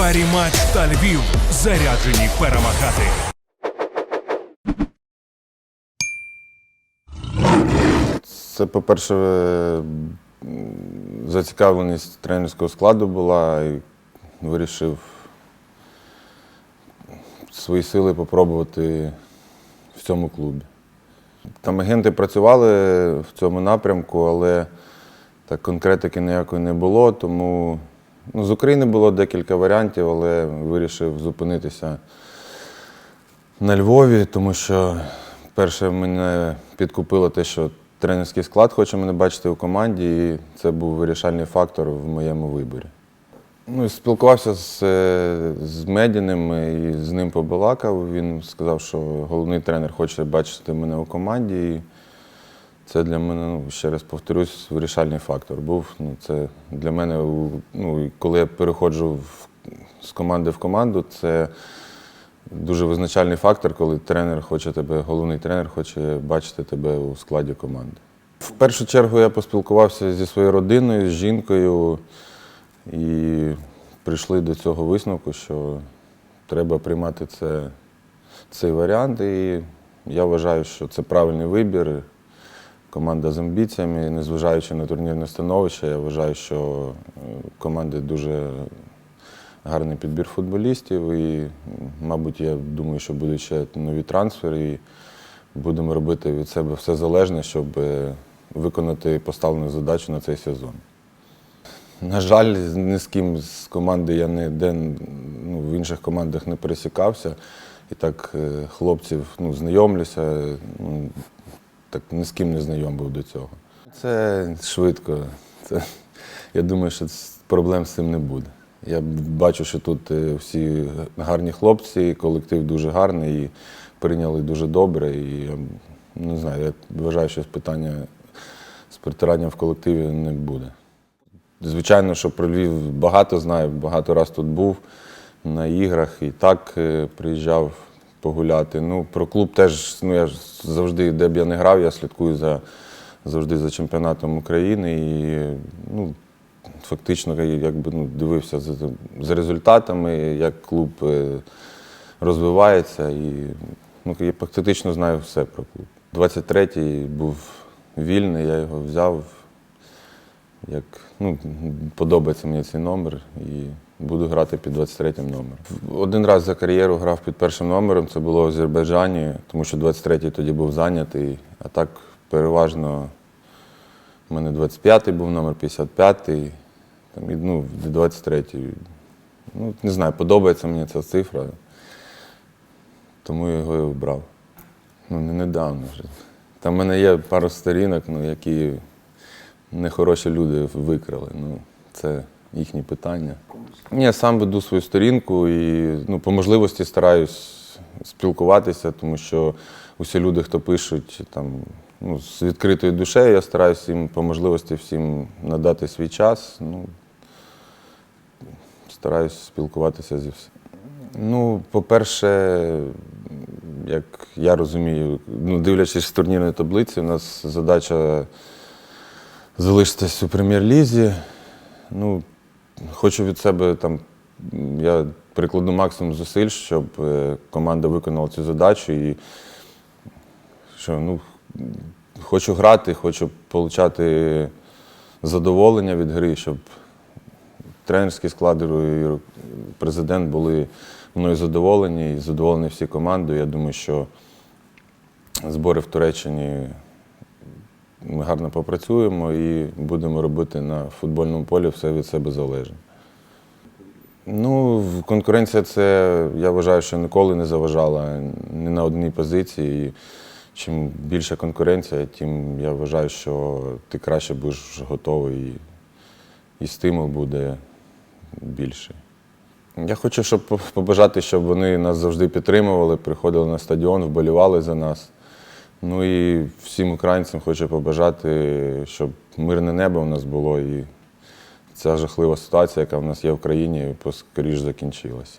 парі матч та Львів заряджені перемагати. Це, по-перше, зацікавленість тренерського складу була і вирішив свої сили попробувати в цьому клубі. Там агенти працювали в цьому напрямку, але так конкретики ніякої не було, тому ну, з України було декілька варіантів, але вирішив зупинитися на Львові, тому що перше мене підкупило те, що тренерський склад хоче мене бачити у команді, і це був вирішальний фактор в моєму виборі. Ну, спілкувався з, е, з Медіним і з ним побалакав. Він сказав, що головний тренер хоче бачити мене у команді. І це для мене, ну, ще раз повторюсь, вирішальний фактор був. Ну, це для мене, ну, коли я переходжу в, з команди в команду, це дуже визначальний фактор, коли тренер хоче тебе, головний тренер хоче бачити тебе у складі команди. В першу чергу я поспілкувався зі своєю родиною, з жінкою, і прийшли до цього висновку, що треба приймати це, цей варіант. І я вважаю, що це правильний вибір. Команда з амбіціями, незважаючи на турнірне становище, я вважаю, що е, команди дуже гарний підбір футболістів. І, мабуть, я думаю, що будуть ще нові трансфери. І будемо робити від себе все залежне, щоб е, виконати поставлену задачу на цей сезон. На жаль, ні з ким з команди я ніде ну, в інших командах не пересікався. І так е, хлопців ну, знайомлюся, ну, так ні з ким не знайом був до цього. Це швидко. Це, я думаю, що проблем з цим не буде. Я бачу, що тут е, всі гарні хлопці, колектив дуже гарний і прийняли дуже добре. І я не знаю, я вважаю, що питання з притиранням в колективі не буде. Звичайно, що про Львів багато знаю, багато раз тут був на іграх і так е, приїжджав погуляти. Ну, про клуб теж, ну я ж завжди, де б я не грав, я слідкую за, завжди за чемпіонатом України і ну, фактично якби, ну, дивився за, за результатами, як клуб е, розвивається. І ну, я фактично знаю все про клуб. 23-й був вільний, я його взяв як ну, подобається мені цей номер і буду грати під 23 номером. Один раз за кар'єру грав під першим номером, це було в Азербайджані, тому що 23-й тоді був зайнятий, а так переважно у мене 25-й був номер, 55-й, там, ну, 23-й. Ну, не знаю, подобається мені ця цифра, тому його і обрав. Ну, не недавно вже. Там в мене є пару сторінок, ну, які нехороші люди викрали. Ну, це їхні питання. Ні, сам веду свою сторінку і ну, по можливості стараюсь спілкуватися, тому що усі люди, хто пишуть там, ну, з відкритою душею, я стараюся їм по можливості всім надати свій час. Ну, стараюсь спілкуватися зі всім. Ну, по-перше, як я розумію, ну, дивлячись з турнірної таблиці, у нас задача залишитись у прем'єр-лізі. Ну, хочу від себе там, я прикладу максимум зусиль, щоб е, команда виконала цю задачу і що, ну, хочу грати, хочу отримати задоволення від гри, щоб тренерський склад і президент були мною задоволені і задоволені всі командою. Я думаю, що збори в Туреччині ми гарно попрацюємо і будемо робити на футбольному полі все від себе залежне. Ну, конкуренція це, я вважаю, що ніколи не заважала ні на одній позиції. І чим більша конкуренція, тим я вважаю, що ти краще будеш готовий і, і стимул буде більший. Я хочу, щоб побажати, щоб вони нас завжди підтримували, приходили на стадіон, вболівали за нас. Ну і всім українцям хочу побажати, щоб мирне небо у нас було і ця жахлива ситуація, яка в нас є в країні, поскоріш закінчилася.